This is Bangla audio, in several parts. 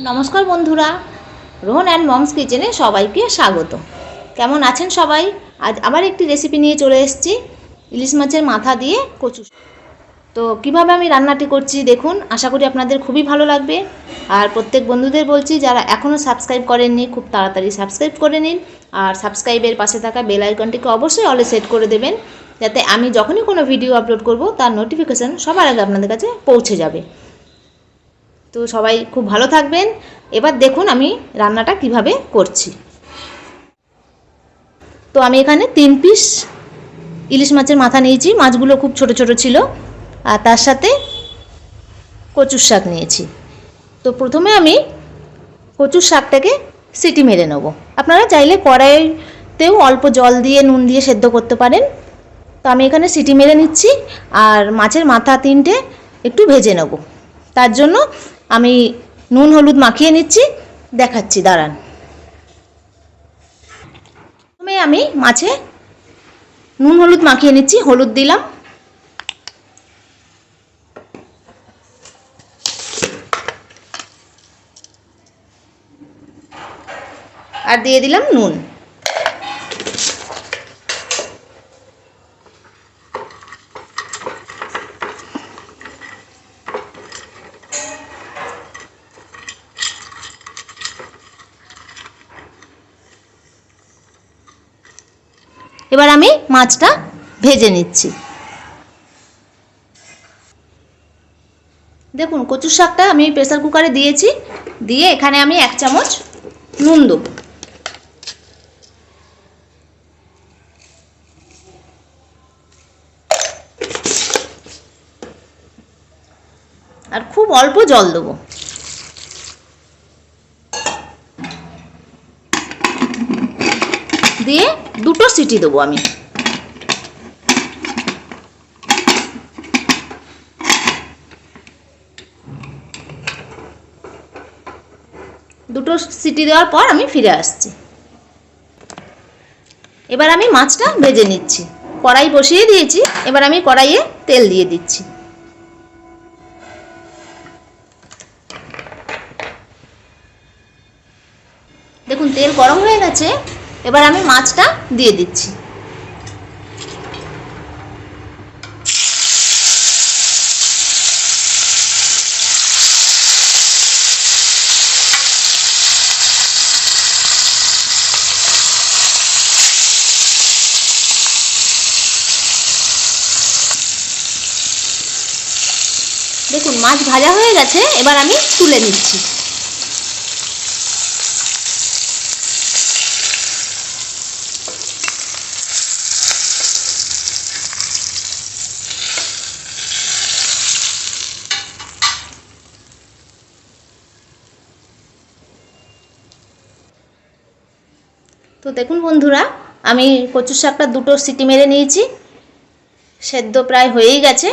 নমস্কার বন্ধুরা, রোহন অ্যান্ড মমস কিচেনে সবাইকে স্বাগত। কেমন আছেন সবাই? আজ আবার একটি রেসিপি নিয়ে চলে এসেছি, ইলিশ মাছের মাথা দিয়ে কচু তো কীভাবে আমি রান্নাটি করছি দেখুন, আশা করি আপনাদের খুবই ভালো লাগবে। আর প্রত্যেক বন্ধুদের বলছি, যারা এখনও সাবস্ক্রাইব করেননি, খুব তাড়াতাড়ি সাবস্ক্রাইব করে নিন। আর সাবস্ক্রাইবের পাশে থাকা বেল আইকনটিকে অবশ্যই অলে সেট করে দেবেন। যাতে আমি যখনই কোনো ভিডিও আপলোড করব, তার নোটিফিকেশান সবার আগে আপনাদের কাছে পৌঁছে যাবে। তো সবাই খুব ভালো থাকবেন। এবার দেখুন আমি রান্নাটা কীভাবে করছি। তো আমি এখানে তিন পিস ইলিশ মাছের মাথা নিয়েছি। মাছগুলো খুব ছোট ছোট ছিল। আর তার সাথে কচুর শাক নিয়েছি। তো প্রথমে আমি কচুর শাকটাকে সিটি মেরে নেব। আপনারা চাইলে কড়াইতেও অল্প জল দিয়ে, নুন দিয়ে সেদ্ধ করতে পারেন। তো আমি এখানে সিটি মেরে নিচ্ছি। আর মাছের মাথা তিনটে একটু ভেজে নেব। তার জন্য আমি নুন হলুদ মাখিয়ে নিচ্ছি, দেখাচ্ছি, দাঁড়ান। প্রথমে আমি মাছে নুন হলুদ মাখিয়ে নিচ্ছি, হলুদ দিলাম। আর দিয়ে দিলাম নুন। এবার আমি মাছটা ভেজে নিচ্ছি। দেখুন, কচুর শাকটা আমি প্রেসার কুকারে দিয়েছি। দিয়ে এখানে আমি এক চামচ নুন দেবো। আর খুব অল্প জল দেবো। দিয়ে দুটো সিটি দেবো আমি। দুটো সিটি দেওয়ার পর আমি ফিরে আসছি। এবার আমি মাছটা ভেজে নিচ্ছি। কড়াই বসিয়ে দিয়েছি, এবার আমি কড়াইয়ে তেল দিয়ে দিচ্ছি। দেখুন, তেল গরম হয়ে গেছে। এবার আমি মাছটা দিয়ে দিচ্ছি। দেখুন মাছ ভাজা হয়ে গেছে এবার আমি তুলে নিচ্ছি। তো দেখুন বন্ধুরা, আমি কচুর শাকটা দুটো সিটি মেরে নিয়েছি। সেদ্ধ প্রায় হয়েই গেছে।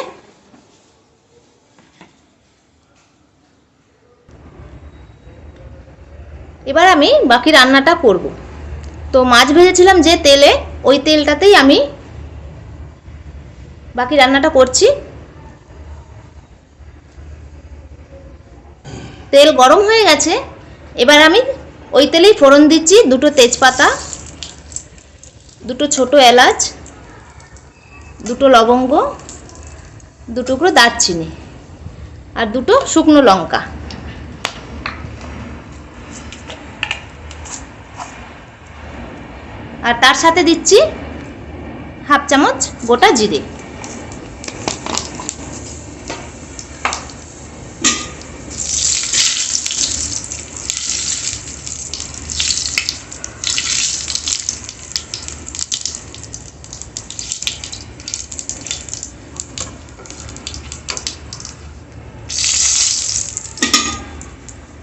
এবার আমি বাকি রান্নাটা করব। তো মাছ ভেজেছিলাম যে তেলে, ওই তেলটাতেই আমি বাকি রান্নাটা করছি। তেল গরম হয়ে গেছে। এবার আমি ওই তেলেই ফোড়ন দিচ্ছি, দুটো তেজপাতা, দুটো ছোট এলাচ, দুটো লবঙ্গ দুটুকরো দারচিনি আর দুটো শুকনো লঙ্কা। আর তার সাথে দিচ্ছি হাফ চামচ গোটা জিরে।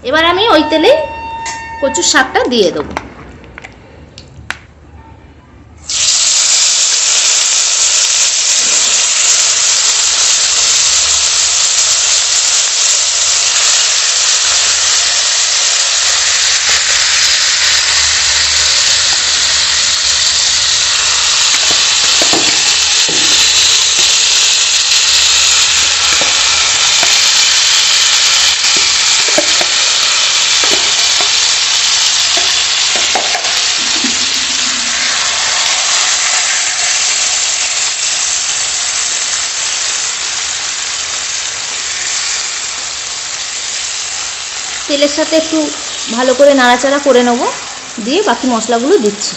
এবার আমি ওই তেলে কচুর শাকটা দিয়ে দেবো। তেলের সাথে একটু ভালো করে নাড়াচাড়া করে নেব। দিয়ে বাকি মশলাগুলো দিচ্ছি।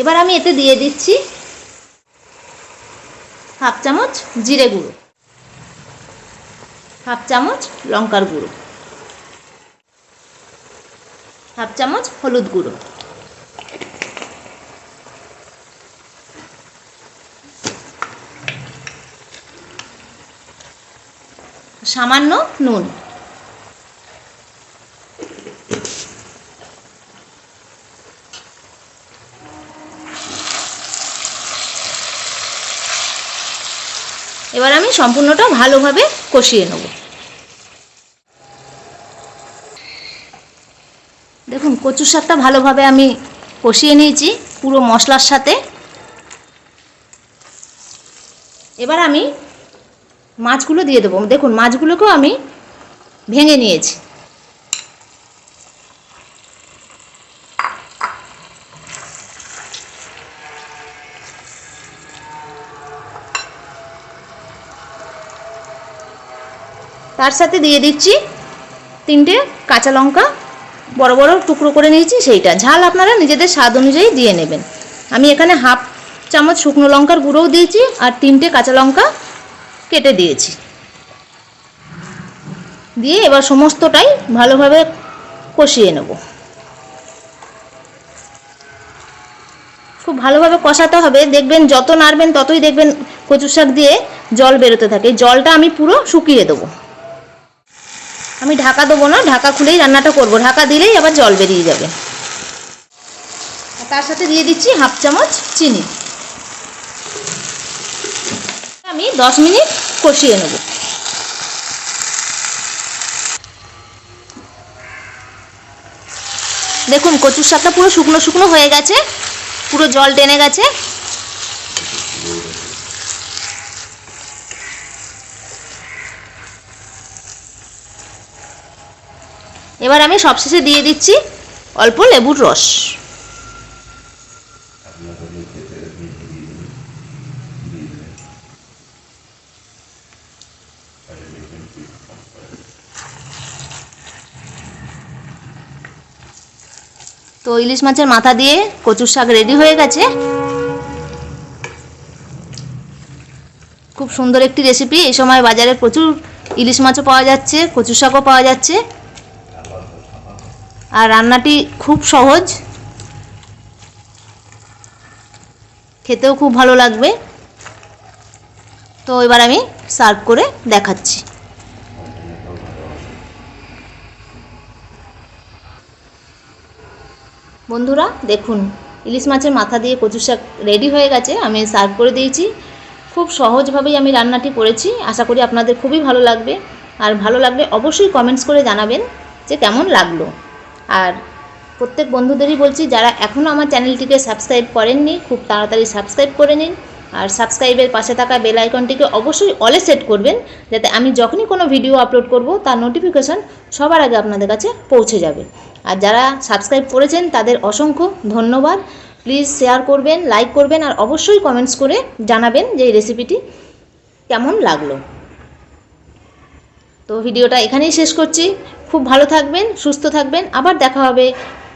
এবার আমি এতে দিয়ে দিচ্ছি হাফ চামচ জিরে গুঁড়ো, হাফ চামচ লঙ্কার গুঁড়ো। হাফ চামচ হলুদ গুঁড়ো। সামান্য নুন। এবার আমি সম্পূর্ণটা ভালোভাবে কষিয়ে নেব। দেখুন, কচুর শাকটা ভালোভাবে আমি কষিয়ে নিয়েছি পুরো মশলার সাথে। এবার আমি মাছগুলো দিয়ে দেবো। দেখুন, মাছগুলোকেও আমি ভেঙে নিয়েছি। তার সাথে দিয়ে দিচ্ছি তিনটে কাঁচা লঙ্কা বড় বড় টুকরো করে নিয়েছি সেইটা। ঝাল আপনারা নিজেদের স্বাদ অনুযায়ী দিয়ে নেবেন। আমি এখানে হাফ চামচ শুকনো লঙ্কার গুঁড়োও দিয়েছি আর তিনটে কাঁচা লঙ্কা কেটে দিয়েছি। দিয়ে এবার সমস্তটাই ভালোভাবে কষিয়ে নেব। খুব ভালোভাবে কষাতে হবে। দেখবেন যত নাড়বেন ততই দেখবেন কচু শাক দিয়ে জল বেরোতে থাকে। জলটা আমি পুরো শুকিয়ে দেবো। আমি ঢাকা দেবো না, ঢাকা খুলেই রান্নাটা করব। ঢাকা দিলেই আবার জল বেরিয়ে যাবে। তার সাথে দিয়ে দিচ্ছি হাফ চামচ চিনি। আমি দশ মিনিট কষিয়ে নেব। দেখুন, কচুর শাকটা পুরো শুকনো শুকনো হয়ে গেছে। পুরো জল টেনে গেছে। এবার আমি সবশেষে দিয়ে দিচ্ছি অল্প লেবুর রস। তো ইলিশ মাছের মাথা দিয়ে কচুর শাক রেডি হয়ে গেছে। খুব সুন্দর একটি রেসিপি এই সময় বাজারে প্রচুর ইলিশ মাছও পাওয়া যাচ্ছে কচু শাকও পাওয়া যাচ্ছে। আর রান্নাটি খুব সহজ। খেতেও খুব ভালো লাগবে। তো এবার আমি সার্ভ করে দেখাচ্ছি। বন্ধুরা, দেখুন, ইলিশ মাছের মাথা দিয়ে কচু শাক রেডি হয়ে গেছে, আমি সার্ভ করে দিয়েছি। খুব সহজভাবেই আমি রান্নাটি করেছি। আশা করি আপনাদের খুবই ভালো লাগবে। আর ভালো লাগলে অবশ্যই কমেন্টস করে জানাবেন। যে কেমন লাগল। আর প্রত্যেক বন্ধুদেরই বলছি, যারা এখনও আমার চ্যানেলটিকে সাবস্ক্রাইব করেননি, খুব তাড়াতাড়ি সাবস্ক্রাইব করে নিন। আর সাবস্ক্রাইবের পাশে থাকা বেল আইকনটিকে অবশ্যই অলে সেট করবেন, যাতে আমি যখনই কোনো ভিডিও আপলোড করব, তার নোটিফিকেশন সবার আগে আপনাদের কাছে পৌঁছে যাবে। আর যারা সাবস্ক্রাইব করেছেন, তাদের অসংখ্য ধন্যবাদ। প্লিজ শেয়ার করবেন, লাইক করবেন, আর অবশ্যই কমেন্টস করে জানাবেন যে এই রেসিপিটি কেমন লাগল। তো ভিডিওটা এখানেই শেষ করছি। খুব ভালো থাকবেন, সুস্থ থাকবেন। আবার দেখা হবে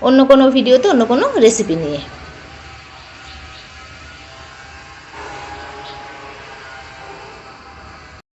অন্য কোনো ভিডিওতে, অন্য কোনো রেসিপি নিয়ে।